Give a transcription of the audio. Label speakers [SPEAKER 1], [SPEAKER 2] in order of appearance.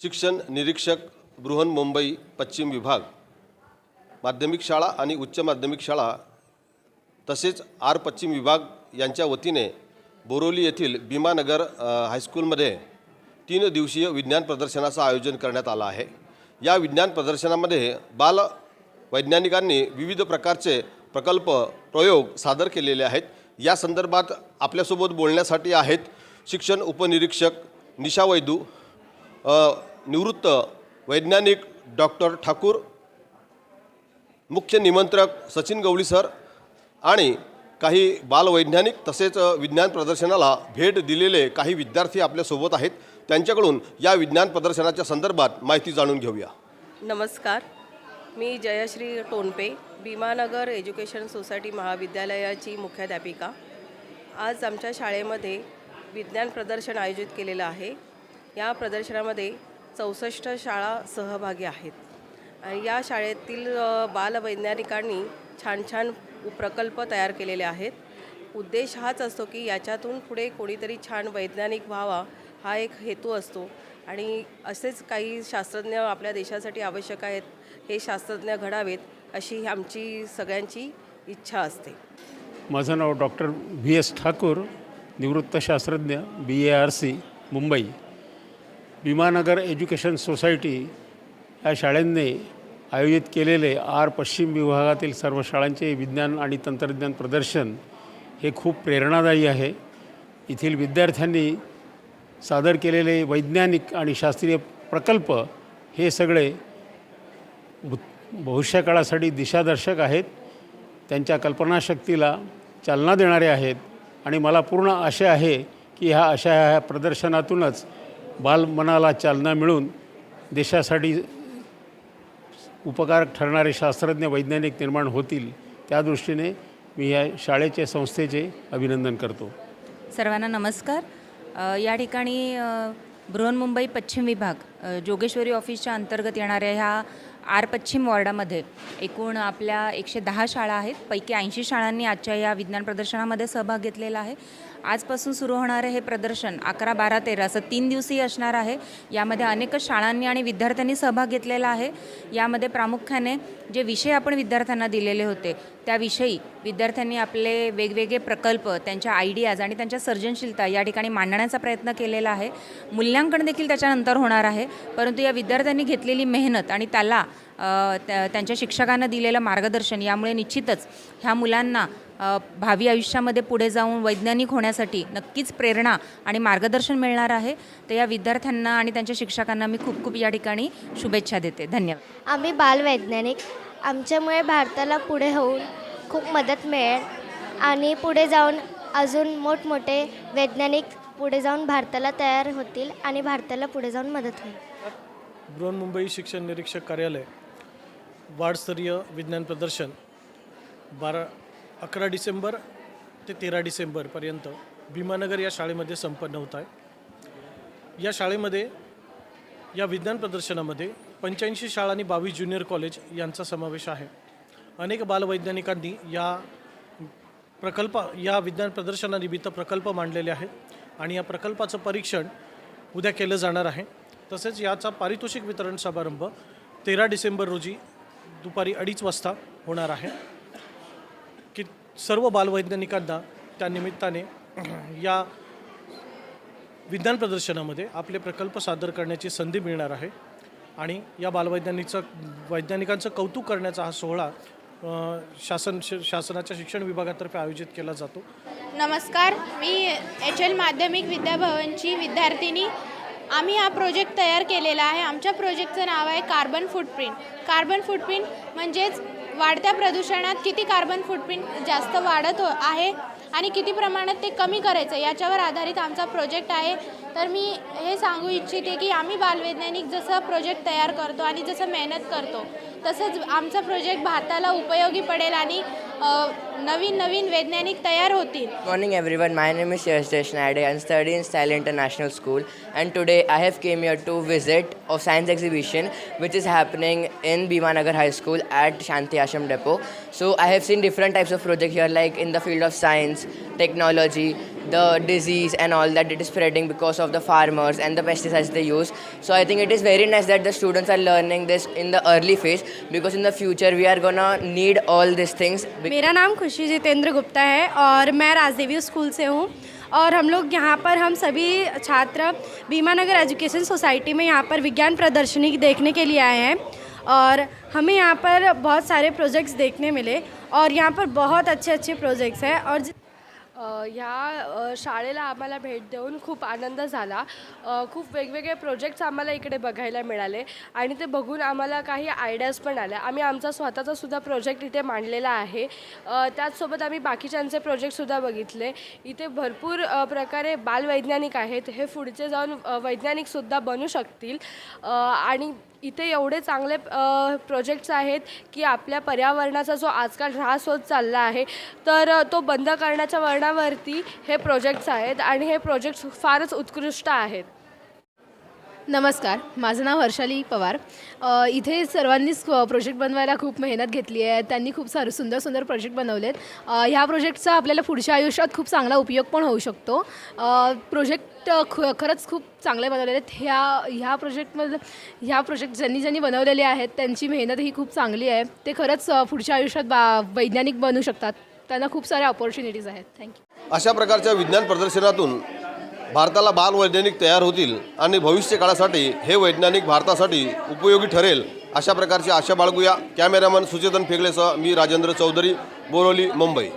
[SPEAKER 1] शिक्षण निरीक्षक बृहन मुंबई पश्चिम विभाग. माध्यमिक शाळा आणि उच्च माध्यमिक शाळा तसेच आर पश्चिम विभाग यांच्या वतीने बोरोली येथील भीमानगर हायस्कूलमध्ये तीन दिवसीय विज्ञान प्रदर्शनाचं आयोजन करण्यात आलं आहे. या विज्ञान प्रदर्शनामध्ये बाल वैज्ञानिकांनी विविध प्रकारचे प्रकल्प प्रयोग सादर केलेले आहेत. या संदर्भात आपल्यासोबत बोलण्यासाठी आहेत शिक्षण उपनिरीक्षक निशा वैदू निवृत्त वैज्ञानिक डॉक्टर ठाकूर मुख्य निमंत्रक सचिन गवळी सर आणि काही बालवैज्ञानिक तसेच विज्ञान प्रदर्शनाला भेट दिलेले काही विद्यार्थी आपल्यासोबत आहेत. त्यांच्याकडून या विज्ञान प्रदर्शनाच्या संदर्भात माहिती जाणून घेऊया.
[SPEAKER 2] नमस्कार. मी जयश्री टोनपे भीमानगर एज्युकेशन सोसायटी महाविद्यालयाची मुख्याध्यापिका. आज आमच्या शाळेमध्ये विज्ञान प्रदर्शन आयोजित केलेलं आहे. या प्रदर्शनामध्ये चौसष्ट शाळा सहभागी आहेत. या शाळेतील बालवैज्ञानिकांनी छान छान प्रकल्प तयार केलेले आहेत. उद्देश हाच असतो की याच्यातून पुढे कोणीतरी छान वैज्ञानिक व्हावा हा एक हेतू असतो. आणि असेच काही शास्त्रज्ञ आपल्या देशासाठी आवश्यक आहेत हे शास्त्रज्ञ घडावेत अशी आमची सगळ्यांची इच्छा असते.
[SPEAKER 3] माझं नाव डॉक्टर व्ही एस ठाकूर निवृत्त शास्त्रज्ञ B A R C Mumbai. Bhimanagar education society या शाळांनी आयोजित केलेले आर पश्चिम विभागातील सर्व शाळांचे विज्ञान आणि तंत्रज्ञान प्रदर्शन हे खूप प्रेरणादायी आहे. येथील विद्यार्थ्यांनी सादर केलेले वैज्ञानिक आणि शास्त्रीय प्रकल्प हे सगळे भविष्यकाळासाठी दिशादर्शक आहेत. त्यांच्या कल्पनाशक्तीला चालना देणारे आहेत. आणि मला पूर्ण आशा आहे की ह्या अशा ह्या प्रदर्शनातूनच बालमनाला चालना मिळून देशासाठी उपकारक ठरणारे शास्त्रज्ञ वैज्ञानिक निर्माण होतील त्या दृष्टीने मी या शाळेचे संस्थेचे अभिनंदन करतो.
[SPEAKER 4] सर्वांना नमस्कार. या ठिकाणी बृहन्मुंबई पश्चिम विभाग जोगेश्वरी ऑफिसच्या अंतर्गत येणाऱ्या ह्या आर पश्चिम वॉर्डामध्ये एकूण आपल्या एकशे दहा शाळा आहेत. पैकी ऐंशी शाळांनी आजच्या या विज्ञान प्रदर्शनामध्ये सहभाग घेतलेला आहे. आजपासून सुरू होणारे हे प्रदर्शन अकरा बारा तेरा असं तीन दिवसीय असणार आहे. यामध्ये अनेकच शाळांनी आणि विद्यार्थ्यांनी सहभाग घेतलेला आहे. यामध्ये प्रामुख्याने जे विषय आपण विद्यार्थ्यांना दिलेले होते त्याविषयी विद्यार्थ्यांनी आपले वेगवेगळे प्रकल्प त्यांच्या आयडियाज आणि त्यांच्या सर्जनशीलता या ठिकाणी मांडण्याचा प्रयत्न केलेला आहे. मूल्यांकन देखील त्याच्यानंतर होणार आहे. परंतु या विद्यार्थ्यांनी घेतलेली मेहनत आणि त्याला त्या- त्यांच्या शिक्षकांना दिलेलं मार्गदर्शन यामुळे निश्चितच ह्या मुलांना भावी आयुष्यामध्ये पुढे जाऊन वैज्ञानिक होण्यासाठी नक्कीच प्रेरणा आणि मार्गदर्शन मिळणार आहे. तर या विद्यार्थ्यांना आणि त्यांच्या शिक्षकांना मी खूप खूप या ठिकाणी शुभेच्छा देते. धन्यवाद.
[SPEAKER 5] आम्ही बालवैज्ञानिक. आमच्यामुळे भारताला पुढे होऊन खूप मदत मिळेल. आणि पुढे जाऊन अजून मोठमोठे वैज्ञानिक पुढे जाऊन भारताला तयार होतील आणि भारताला पुढे जाऊन मदत होईल.
[SPEAKER 6] बृहन्मुंबई शिक्षण निरीक्षक कार्यालय वाढस्तरीय विज्ञान प्रदर्शन बारा अकरा डिसेंबर ते तेरा डिसेंबरपर्यंत भीमानगर या शाळेमध्ये संपन्न होत आहे. या शाळेमध्ये या विज्ञान प्रदर्शनामध्ये पंच्याऐंशी शाळा आणि बावीस ज्युनियर कॉलेज यांचा समावेश आहे. अनेक बालवैज्ञानिकांनी या प्रकल्प या विज्ञान प्रदर्शनानिमित्त प्रकल्प मांडलेले आहेत आणि या प्रकल्पाचं परीक्षण उद्या केलं जाणार आहे. तसेच याचा पारितोषिक वितरण समारंभ तेरा डिसेंबर रोजी दुपारी अडीच वाजता होणार आहे. की सर्व बालवैज्ञानिकांना त्या निमित्ताने या विज्ञान प्रदर्शनामध्ये आपले प्रकल्प सादर करण्याची संधी मिळणार आहे. आणि या बालवैज्ञानिकचं वैज्ञानिकांचं कौतुक करण्याचा हा सोहळा शासन शासनाच्या शिक्षण विभागातर्फे आयोजित केला जातो.
[SPEAKER 7] नमस्कार मी एच एल माध्यमिक विद्याभवनची विद्यार्थिनी. आम्ही हा प्रोजेक्ट तयार केलेला आहे. आमच्या प्रोजेक्टचं नाव आहे कार्बन फुटप्रिंट कार्बन फुटप्रिंट म्हणजेच वाढत्या प्रदूषणात किती कार्बन फुटप्रिंट जास्त वाढत हो आहे आणि किती प्रमाणात ते कमी करायचं याच्यावर आधारित आमचा प्रोजेक्ट आहे. तर मी हे सांगू इच्छिते की आम्ही बालवैज्ञानिक जसं प्रोजेक्ट तयार करतो आणि जसं मेहनत करतो तसंच आमचा प्रोजेक्ट भारताला उपयोगी पडेल आणि नवीन नवीन वैज्ञानिक तयार होतील.
[SPEAKER 8] Morning every my name is Shesh Naide and study in style international school and today I have came here to visit of science exhibition which is happening in Bhimanagar high school at Shanti Ashram depot so I have seen different types of project here like in the field of science technology the disease and all that it is spreading because of the farmers and the pesticides they use. So I think it is very nice that the students are learning this in the early phase because in the future we are gonna need all these things.
[SPEAKER 9] मेरा नाम खुशी जितेंद्र गुप्ता है और मैं Rajdevi school से हूँ और हम लोग यहाँ पर हम सभी छात्र भीमानगर एजुकेशन सोसाइटी में यहाँ पर विज्ञान प्रदर्शनी देखने के लिए आए हैं और हमें यहाँ पर बहुत सारे प्रोजेक्ट्स देखने मिले और यहाँ पर बहुत अच्छे अच्छे प्रोजेक्ट्स हैं और
[SPEAKER 10] अ, ह्या शाळेला आम्हाला भेट देऊन खूप आनंद झाला. खूप वेगवेगळे प्रोजेक्ट्स आम्हाला इकडे बघायला मिळाले आणि ते बघून आम्हाला काही आयडियाज पण आल्या. आम्ही आमचा स्वतःचा सुद्धा प्रोजेक्ट इथे मांडलेला आहे. त्याचसोबत आम्ही बाकीच्यांचे प्रोजेक्टसुद्धा बघितले. इथे भरपूर प्रकारे बालवैज्ञानिक आहेत. हे पुढचे जाऊन वैज्ञानिकसुद्धा बनू शकतील. आणि इथे एवढे चांगले प्रोजेक्ट्स आहेत की आपल्या पर्यावरणाचा जो आजकाल ऱ्हास होत चालला आहे तर तो बंद करण्याच्या वळणावरती हे प्रोजेक्ट्स आहेत आणि हे प्रोजेक्ट्स फारच उत्कृष्ट आहेत.
[SPEAKER 11] नमस्कार माझं नाव हर्षाली पवार. अ, इथे सर्वांनीच प्रोजेक्ट बनवायला खूप मेहनत घेतली आहे. त्यांनी खूप सार सुंदर सुंदर प्रोजेक्ट बनवलेत. अ, ह्या प्रोजेक्टचा आपल्याला पुढच्या आयुष्यात खूप चांगला उपयोग पण होऊ शकतो. प्रोजेक्ट ख खरंच खूप चांगले बनवलेले आहेत. ह्या ह्या प्रोजेक्टमध्ये ह्या प्रोजेक्ट ज्यांनी ज्यांनी बनवलेले आहेत त्यांची मेहनत ही खूप चांगली आहे. ते खरंच अ, पुढच्या आयुष्यात बा वैज्ञानिक बनू शकतात. त्यांना खूप साऱ्या ऑपॉर्च्युनिटीज आहेत. थँक्यू
[SPEAKER 1] अशा प्रकारच्या विज्ञान प्रदर्शनातून भारताला बालवैज्ञानिक तयार होतील आणि भविष्य काळासाठी हे वैज्ञानिक भारतासाठी उपयोगी ठरेल अशा प्रकारची आशा बाळगूया. कॅमेरामन सुचेतन फेगलेसह मी राजेंद्र चौधरी बोरोली मुंबई.